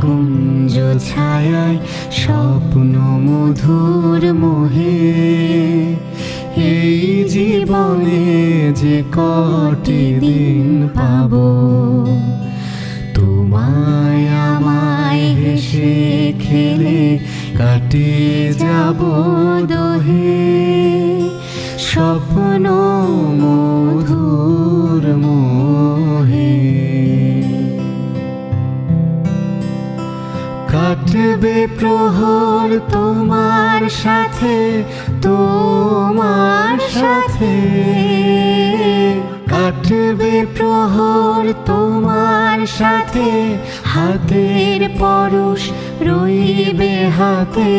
কুঞ্জ ছায়ায় স্বপ্ন মধুর মোহে। এই জীবনে যে কটি দিন পাবো, তোমায় আমায় হেসে খেলে কাটে যাব দোহে। স্বপ্ন মধুর মোহে কাটবে প্রহর তোমার সাথে তোমার সাথে। কাটবে প্রহর তোমার সাথে, হাতের পরশ রইবে হাতে।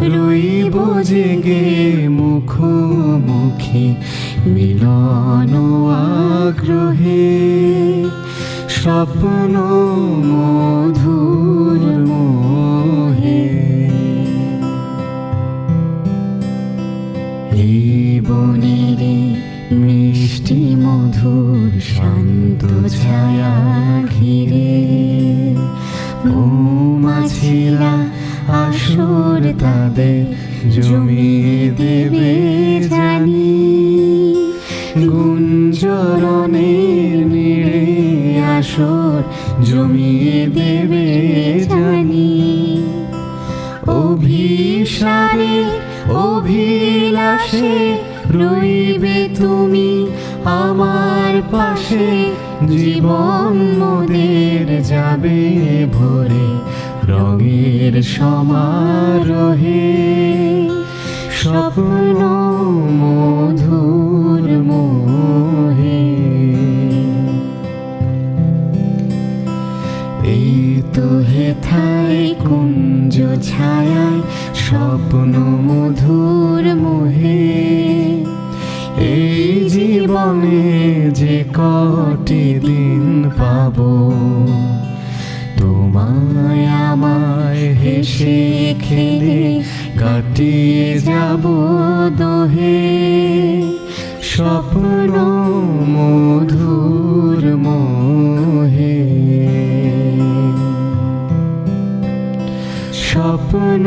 রইব জেগে মুখোমুখি মিলন আগ্রহে। স্বপ্ন মধুর বনেরে মিষ্টি মধুর শান্ত ছায়া ঘিরে। মৌমাছিরা আসর তাদের জমিয়ে দেবে জানি। গুঞ্জরণের নিড়ে আসর জমিয়ে দেবে জানি। অভিসারে, অভিলাষে রইবে তুমি আমার পাশে, জীবন মোদের যাবে ভরে, রঙের সমারোহে। স্বপ্ন মধুর মোহে। এই তো হেথায় কুঞ্জ ছায়ায়, স্বপ্ন মধুর মোহে। এই জীবনে যে কটি দিন পাবো, তোমায় আমায় হেসে খেলে কাটিয়ে যাব দোহে। স্বপ্ন মধুর মোহে। স্বপ্ন